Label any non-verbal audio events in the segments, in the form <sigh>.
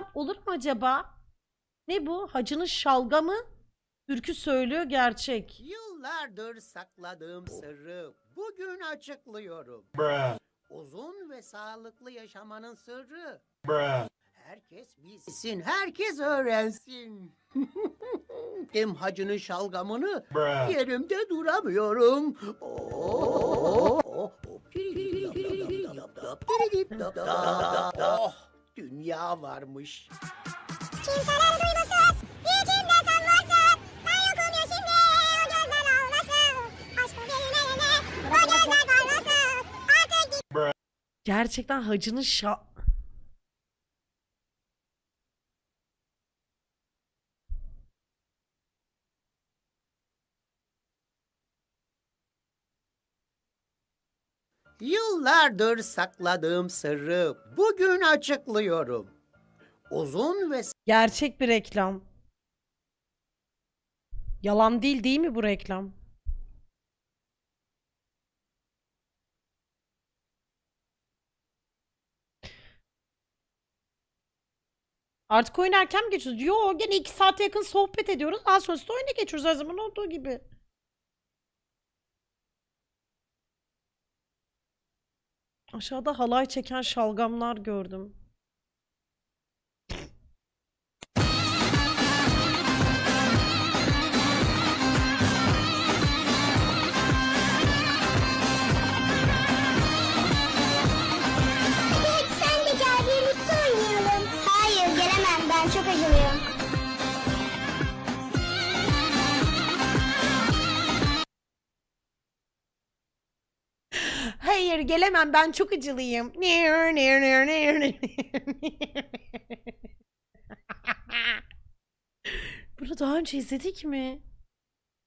açsam olur mu acaba? Ne bu? Hacının şalgamı? Türkü söylüyor gerçek. Yıllardır sakladığım sırrı bugün açıklıyorum. Uzun ve sağlıklı yaşamanın sırrı. Herkes bilsin, herkes öğrensin. Hem hacının şalgamını yerimde duramıyorum. Oh, oh, dünya varmış. Kimseler duymasın, içimde sen varsın. Ben yokum ya şimdi, o gözler ağlasın. Aşkın yerine yine, o gözler parlasın. Artık git. Gerçekten hacının şa... Yıllardır sakladığım sırrı bugün açıklıyorum. Uzun ve Gerçek bir reklam. Yalan değil değil mi bu reklam? Artık oyun erken mi geçiyoruz? Yo gene iki saate yakın sohbet ediyoruz. Daha sonrasında oyuna geçiyoruz her zaman olduğu gibi. Aşağıda halay çeken şalgamlar gördüm. Hayır gelemem ben çok acılıyım. <laughs> Bunu daha önce izledik mi?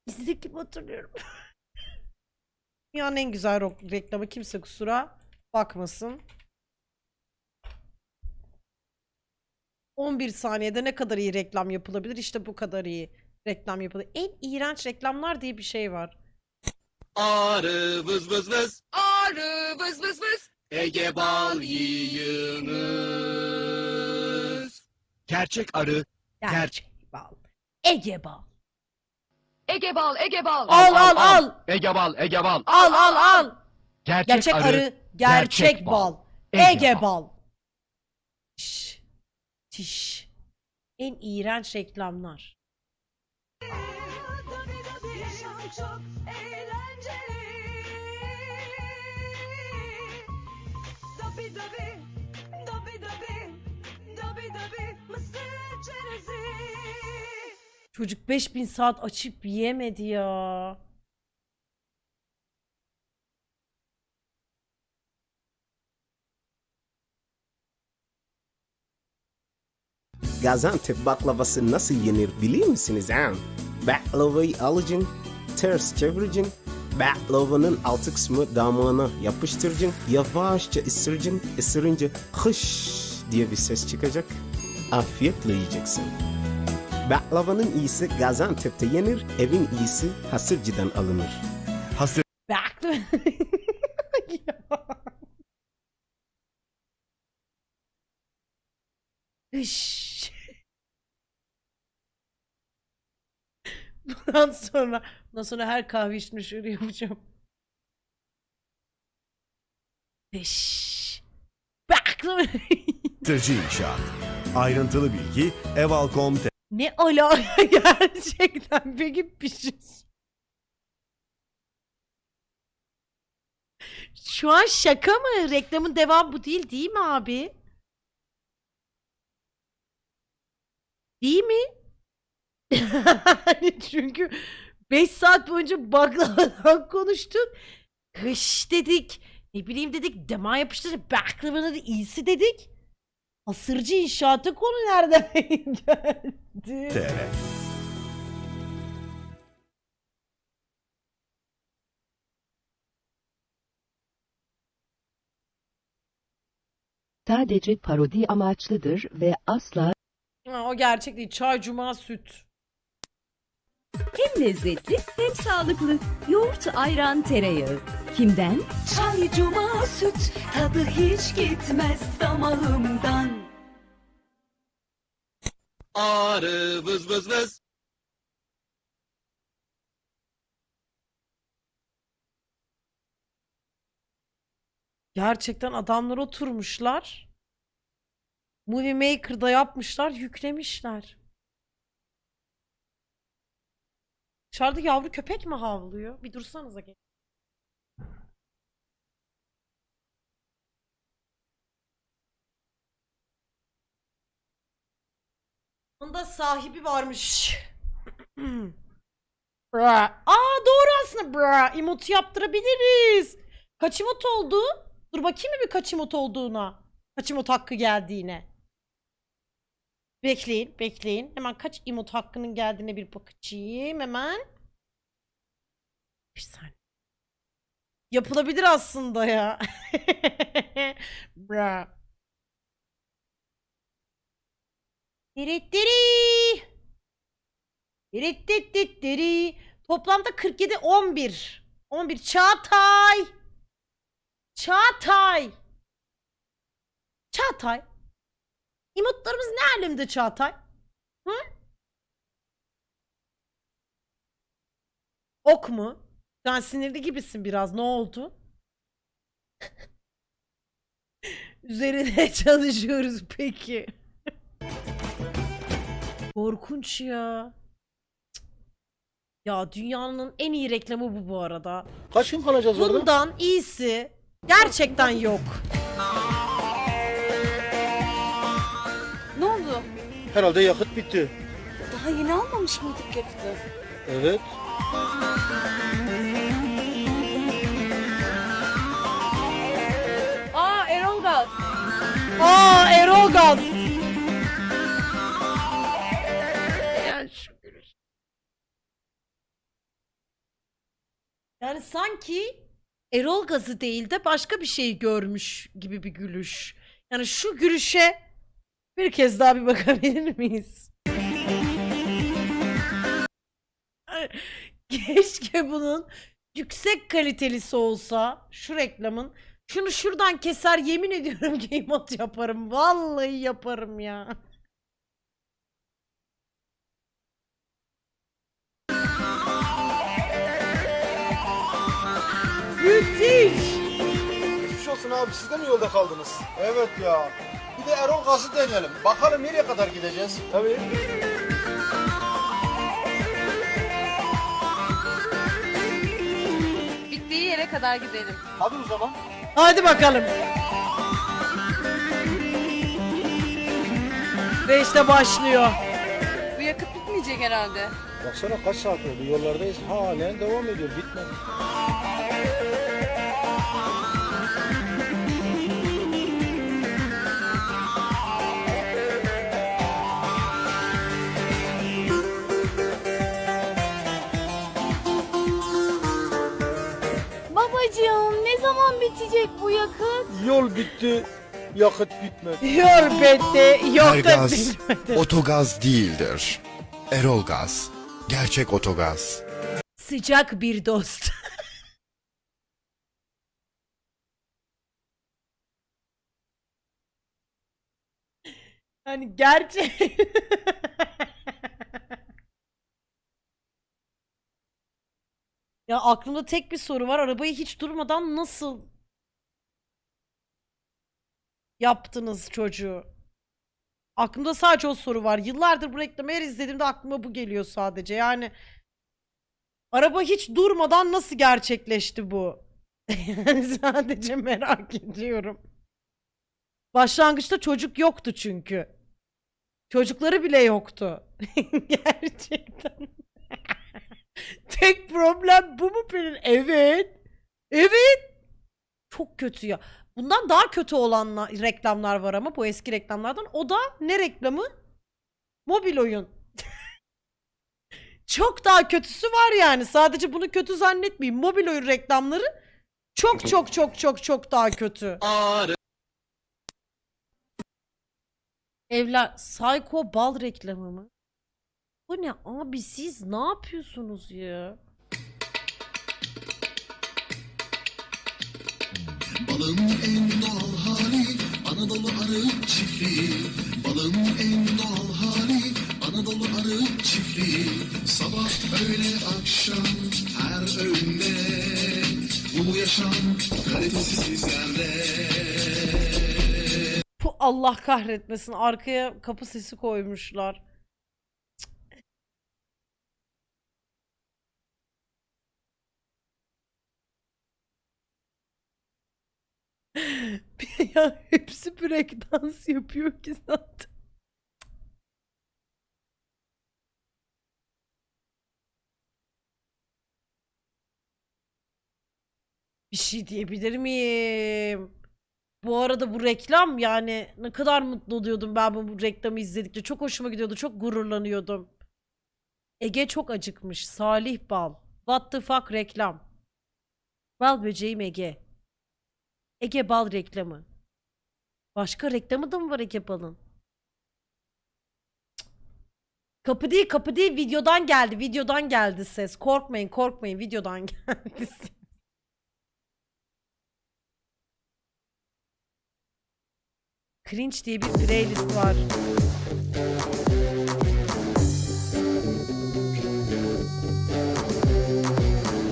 İzledik gibi hatırlıyorum. <laughs> Dünyanın en güzel rock reklamı kimse kusura bakmasın. 11 saniyede ne kadar iyi reklam yapılabilir? İşte bu kadar iyi reklam yapılır. En iğrenç reklamlar diye bir şey var. Arı vız vız vız. Arı vız vız vız. Ege bal yiyiniz. Gerçek arı. Gerçek bal. Ege bal. Ege bal, Ege bal. Al al al. Ege bal, Ege bal. Al al al. Gerçek, Gerçek arı, gerçek, gerçek bal. bal. Ege, Ege bal. Tiş. Tiş. En iğrenç reklamlar. Çok eğlenceli. Dabi dabi, dabi dabi, dabi dabi, mısır çerezi. Çocuk 5000 saat açıp yiyemedi ya. Gaziantep baklavası nasıl yenir biliyor musunuz ha? Baklavayı alacaksın, ters çevireceksin. Baklavanın altı kısmı damağına yapıştıracaksın. Yavaşça ısıracaksın. Isırınca hış diye bir ses çıkacak. Afiyetle yiyeceksin. Baklavanın iyisi Gaziantep'te yenir, evin iyisi Hasırcı'dan alınır. Baktı. <laughs> Ya. Iş. Bundan sonra, bundan sonra her kahve içtiğimde şöyle yapacağım. Iş. Baktı. Tırcı İnşaat. Ayrıntılı bilgi eval.com Ne alaka <laughs> gerçekten peki bir şey Şu an şaka mı? Reklamın devamı bu değil değil mi abi? Değil mi? <laughs> Yani Çünkü 5 saat boyunca baklavadan <laughs> konuştuk. Hış dedik. Ne bileyim dedik. Dema yapıştırdık. Baklavanın iyisi dedik. Asırcı inşaatı konu nereden <laughs> geldi? Sadece parodi amaçlıdır ve asla Ha, o gerçek değil. Çay, cuma, süt. Hem lezzetli hem sağlıklı. Yoğurt, ayran, tereyağı. Kimden? Çay, cuma, süt. Tadı hiç gitmez damağımdan. Arı vız vız vız. Gerçekten adamlar oturmuşlar. Movie Maker'da yapmışlar, yüklemişler. Dışarıda yavru köpek mi havlıyor? Bir dursanıza. gel- Onda sahibi varmış. <clears throat> Bra. Aa doğru aslında bra. Emot yaptırabiliriz. Kaç emot oldu? Dur bakayım mı bir kaç emot olduğuna. Kaç emot hakkı geldiğine. Bekleyin, bekleyin. Hemen kaç emot hakkının geldiğine bir bakacağım hemen. Bir saniye. Yapılabilir aslında ya. <laughs> Bra. Diri diri. Toplamda 47 11. 11 Çağatay. Çağatay. Çağatay. İmotlarımız ne alemde Çağatay? Hı? Ok mu? Sen sinirli gibisin biraz. Ne oldu? <laughs> Üzerine <laughs> çalışıyoruz peki. <laughs> Korkunç ya. Ya dünyanın en iyi reklamı bu bu arada. Kaç gün kalacağız orada? Bundan iyisi gerçekten yok. Herhalde yakıt bitti. Daha yeni almamış mıydık yakıtı? Evet. Aa Erol Gaz. Aa Erol Gaz. Ya şu gülüş. Yani sanki Erol Gaz'ı değil de başka bir şey görmüş gibi bir gülüş. Yani şu gülüşe bir kez daha bir bakabilir miyiz? Keşke bunun yüksek kalitelisi olsa şu reklamın. Şunu şuradan keser yemin ediyorum <laughs> ki emot yaparım. Vallahi yaparım ya. Müthiş. Olsun abi siz de mi yolda kaldınız? Evet ya. Bir de Erol Gaz'ı deneyelim. Bakalım nereye kadar gideceğiz? Tabii. Bittiği yere kadar gidelim. Hadi o zaman. Hadi bakalım. Ve işte başlıyor. Bu yakıt bitmeyecek herhalde. Baksana kaç saat oldu yollardayız. Halen devam ediyor bitmedi. Babacığım ne zaman bitecek bu yakıt? Yol bitti. Yakıt bitmedi. <laughs> Yol bitti. Yok da Ergaz bitmedi. otogaz değildir. Erol Gaz. Gerçek otogaz. Sıcak bir dost. Hani gerçek. ya aklımda tek bir soru var. Arabayı hiç durmadan nasıl yaptınız çocuğu? Aklımda sadece o soru var. Yıllardır bu reklamı her izlediğimde aklıma bu geliyor sadece. Yani Araba hiç durmadan nasıl gerçekleşti bu? Yani <laughs> sadece merak ediyorum. Başlangıçta çocuk yoktu çünkü. Çocukları bile yoktu. <laughs> Gerçekten. <laughs> Tek problem bu mu Pelin? Evet. Evet. Çok kötü ya. Bundan daha kötü olan reklamlar var ama bu eski reklamlardan. O da ne reklamı? Mobil oyun. <laughs> Çok daha kötüsü var yani. Sadece bunu kötü zannetmeyin. Mobil oyun reklamları çok çok çok çok çok daha kötü. Arı Evler Psycho bal reklamı mı? Bu ne abi? Siz ne yapıyorsunuz ya? Balın en doğal hali Anadolu arı çiftliği. Balın en doğal hali dolu arı çiftliği. Sabah öğle akşam her öğünde. Bu yaşam kalitesiz sizlerde Allah kahretmesin. Arkaya kapı sesi koymuşlar. <laughs> ya hepsi break dans yapıyor ki zaten. Bir şey diyebilir miyim? Bu arada bu reklam yani ne kadar mutlu oluyordum ben bu reklamı izledikçe. Çok hoşuma gidiyordu. Çok gururlanıyordum. Ege çok acıkmış. Salih Bal. What the fuck reklam. Bal böceğim Ege. Ege Bal reklamı. Başka reklamı da mı var Ege Bal'ın? Kapı değil kapı değil videodan geldi. Videodan geldi ses. Korkmayın korkmayın videodan <laughs> geldi ses. Cringe diye bir playlist var.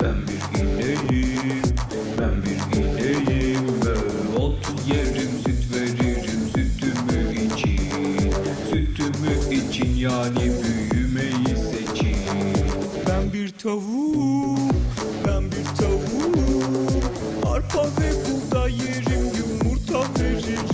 Ben bir ineğim, ben bir ineğim ve ot yerim süt veririm sütümü için. Sütümü için yani büyümeyi seçin. Ben bir tavuk, ben bir tavuk. Arpa ve buğday yerim, yumurta veririm.